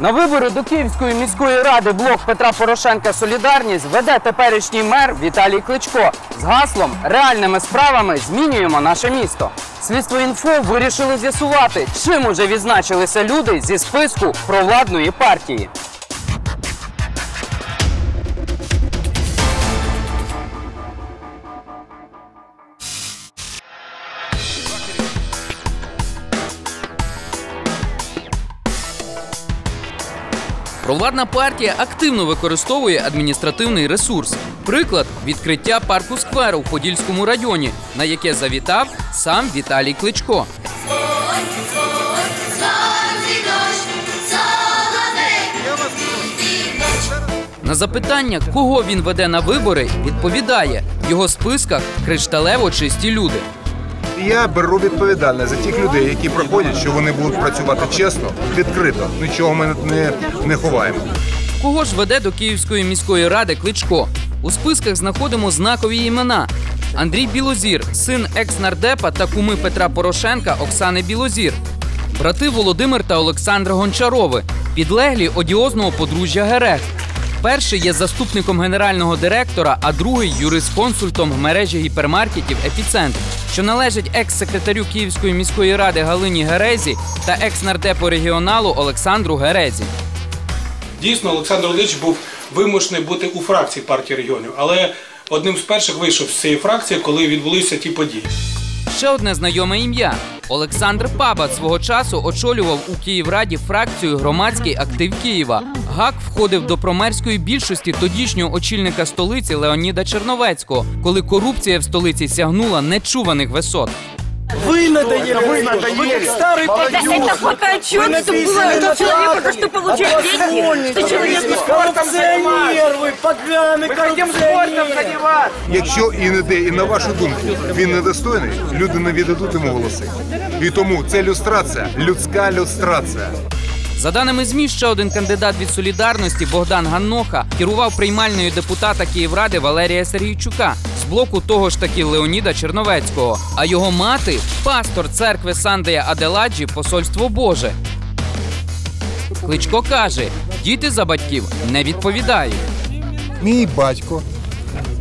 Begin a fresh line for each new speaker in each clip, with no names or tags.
На вибори до Київської міської ради блок Петра Порошенка Солідарність веде теперішній мер Віталій Кличко з гаслом Реальними справами змінюємо наше місто. Слідство інфо вирішили з'ясувати, чим уже відзначилися люди зі списку провладної партії.
Провладна партія активно використовує адміністративний ресурс. Приклад відкриття парку скверу в Подільському районі, на яке завітав сам Віталій Кличко. На запитання, кого він веде на вибори, відповідає: в його списках кришталево чисті люди.
Я беру відповідальність за тих людей, які проходять, що вони будуть працювати чесно, відкрито. Нічого ми не, не ховаємо.
Кого ж веде до Київської міської ради Кличко? У списках знаходимо знакові імена: Андрій Білозір, син екс-нардепа та куми Петра Порошенка Оксани Білозір, брати Володимир та Олександр Гончарови, підлеглі одіозного подружжя Герех. Перший є заступником генерального директора, а другий юрисконсультом мережі гіпермаркетів Епіцентр, що належить екс-секретарю Київської міської ради Галині Герезі та екс-нардепу регіоналу Олександру Герезі.
Дійсно, Олександр Олегович був вимушений бути у фракції партії регіонів, але одним з перших вийшов з цієї фракції, коли відбулися ті події.
Ще одне знайоме ім'я. Олександр Пабат свого часу очолював у Київраді фракцію Громадський актив Києва. ГАК входив до промерської більшості тодішнього очільника столиці Леоніда Черновецького, коли корупція в столиці сягнула нечуваних висот.
Вы надоели, вы надоели. Вы как старый
Это, это пока отчет, что было, что человек только что получил деньги, что человек
коррупционер, вы поганый коррупционер.
Якщо і не те, і на вашу думку він недостойний, люди не віддадуть йому голоси. І тому це люстрація, людська люстрація.
За даними ЗМІ, ще один кандидат від солідарності Богдан Ганноха керував приймальною депутата Київради Валерія Сергійчука блоку того ж таки Леоніда Черновецького. А його мати пастор церкви Сандея Аделаджі Посольство Боже. Кличко каже: діти за батьків не відповідають.
Мій батько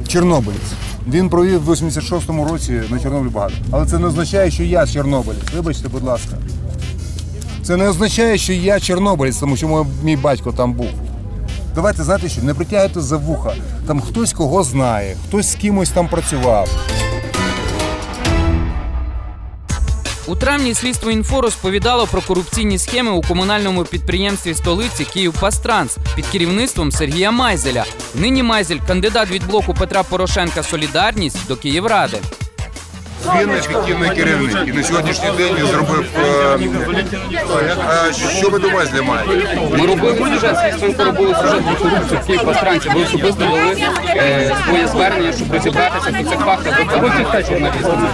чорнобилець. Він провів в 86-му році на Чорнобилі багато. Але це не означає, що я чорнобилець. Вибачте, будь ласка. Це не означає, що я чорнобилець, тому що мій батько там був. Давайте знаєте що, не притягуйте за вуха. Там хтось кого знає, хтось з кимось там працював.
У травні слідство інфо розповідало про корупційні схеми у комунальному підприємстві столиці Київпастранс під керівництвом Сергія Майзеля. Нині Майзель кандидат від блоку Петра Порошенка Солідарність до Київради.
Він ефективний керівник. І на сьогоднішній день він зробив. е, А що ви до Майзля маєте?
Ми робили сюжет, слідство робили сюжет про корупцію в Київпастранці. Ви особисто вели е, своє звернення, щоб розібратися по цих фактах. Ви помогли журналістам.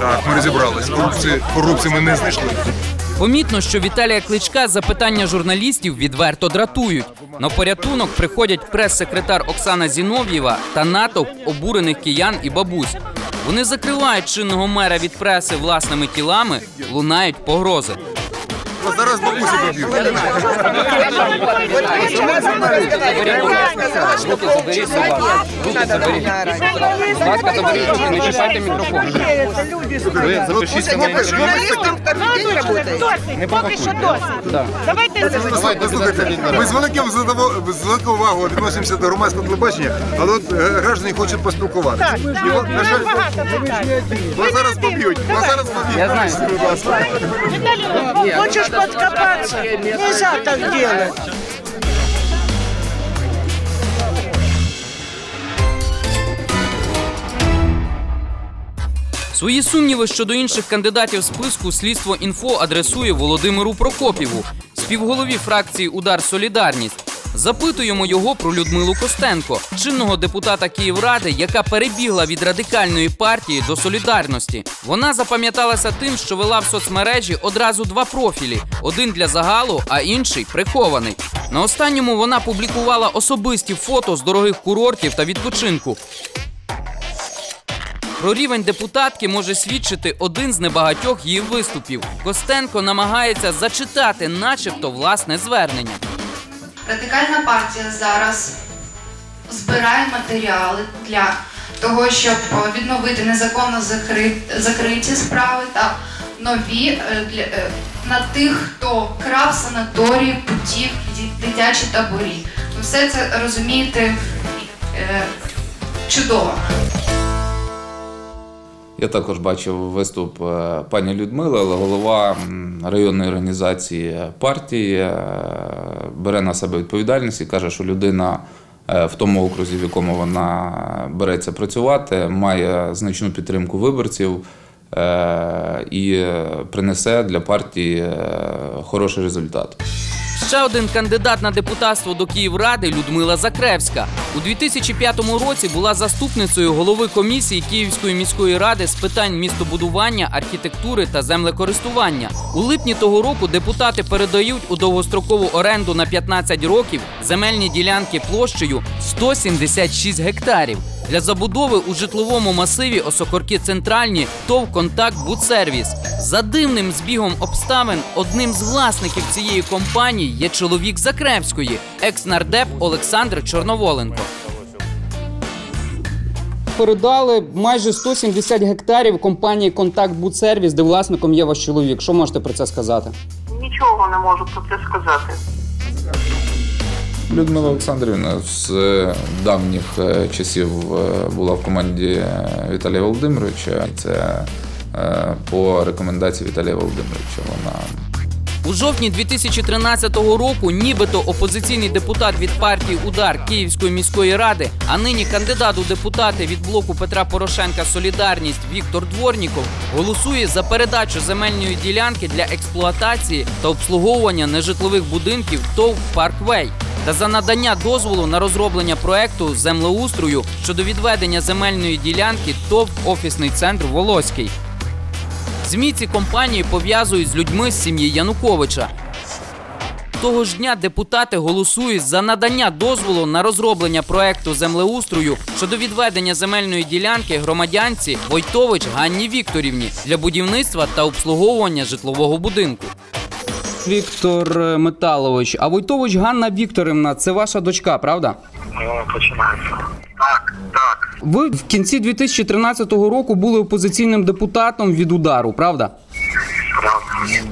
Так, ми розібрались. Корупції, корупції ми не знайшли.
Помітно, що Віталія Кличка запитання журналістів відверто дратують. На порятунок приходять прес-секретар Оксана Зінов'єва та натовп обурених киян і бабусь. Вони закривають чинного мера від преси власними тілами, лунають погрози.
Ну, Зараз бабусі поб'ють.
Руки заберіть, будь. Руки заберіть. Будь ласка, заберіть руки, не чіпайте мікрофон. Ви запишіться на інтерв'ю.
Не поки що досить. Давайте
Послухайте, ми з великим задово- з великою увагою відносимося до громадського телебачення, але от е, граждані хочуть поспілкуватися. І от, на жаль, вас зараз поб'ють. Вас зараз поб'ють.
Я знаю.
Будь ласка.
Хочешь подкопаться? Нельзя так делать.
Свої сумніви щодо інших кандидатів списку слідство інфо адресує Володимиру Прокопіву, співголові фракції Удар Солідарність. Запитуємо його про Людмилу Костенко, чинного депутата Київради, яка перебігла від радикальної партії до солідарності. Вона запам'яталася тим, що вела в соцмережі одразу два профілі: один для загалу, а інший прихований. На останньому вона публікувала особисті фото з дорогих курортів та відпочинку. Про рівень депутатки може свідчити один з небагатьох її виступів. Костенко намагається зачитати, начебто, власне звернення.
Радикальна партія зараз збирає матеріали для того, щоб відновити незаконно закриті справи та нові е, е, на тих, хто крав санаторії, путівки, ді- дитячі таборі. Ви все це розумієте е, чудово.
Я також бачив виступ пані Людмили, голова районної організації партії бере на себе відповідальність і каже, що людина е, в тому окрузі, в якому вона береться працювати, має значну підтримку виборців е, і принесе для партії е, хороший результат.
Ще один кандидат на депутатство до Київради Людмила Закревська. У 2005 році була заступницею голови комісії Київської міської ради з питань містобудування, архітектури та землекористування. У липні того року депутати передають у довгострокову оренду на 15 років земельні ділянки площею 176 гектарів. Для забудови у житловому масиві Осокорки Центральні ТОВ Контакт Будсервіс. За дивним збігом обставин одним з власників цієї компанії є чоловік Закревської, екс-нардеп Олександр Чорноволенко.
Передали майже 170 гектарів компанії Контакт Будсервіс, де власником є ваш чоловік. Що можете про це сказати?
Нічого не можу про це сказати.
Людмила Олександрівна з е, давніх е, часів е, була в команді Віталія Володимировича. Це по рекомендації Віталія Володимировича. Вона
У жовтні 2013 року нібито опозиційний депутат від партії Удар Київської міської ради, а нині кандидат у депутати від блоку Петра Порошенка Солідарність Віктор Дворніков голосує за передачу земельної ділянки для експлуатації та обслуговування нежитлових будинків ТОВ Парквей та за надання дозволу на розроблення проекту землеустрою щодо відведення земельної ділянки ТОВ Офісний центр Волоський. ЗМІ ці компанії пов'язують з людьми з сім'ї Януковича. Того ж дня депутати голосують за надання дозволу на розроблення проекту землеустрою щодо відведення земельної ділянки громадянці Войтович Ганні Вікторівні для будівництва та обслуговування житлового будинку.
Віктор Металович, а Войтович Ганна Вікторівна, це ваша дочка, правда?
Ну, починається. Так, так.
Ви в кінці 2013 року були опозиційним депутатом від удару, правда?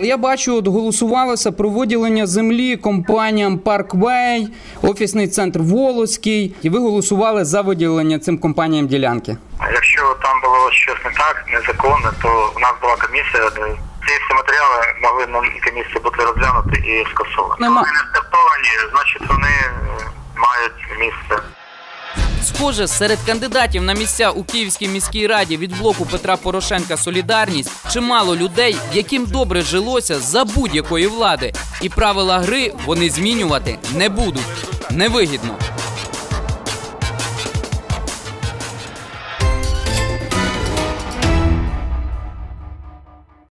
Я бачу, от голосувалося про виділення землі компаніям Парквей, офісний центр Волоський, і ви голосували за виділення цим компаніям ділянки.
Якщо там було щось не так, незаконне, то в нас була комісія, ці всі матеріали могли на комісії бути розглянуті і скасовані.
Нема.
Вони не скасовані, значить вони е, мають місце.
Схоже, серед кандидатів на місця у Київській міській раді від блоку Петра Порошенка Солідарність чимало людей, яким добре жилося за будь-якої влади, і правила гри вони змінювати не будуть. Невигідно.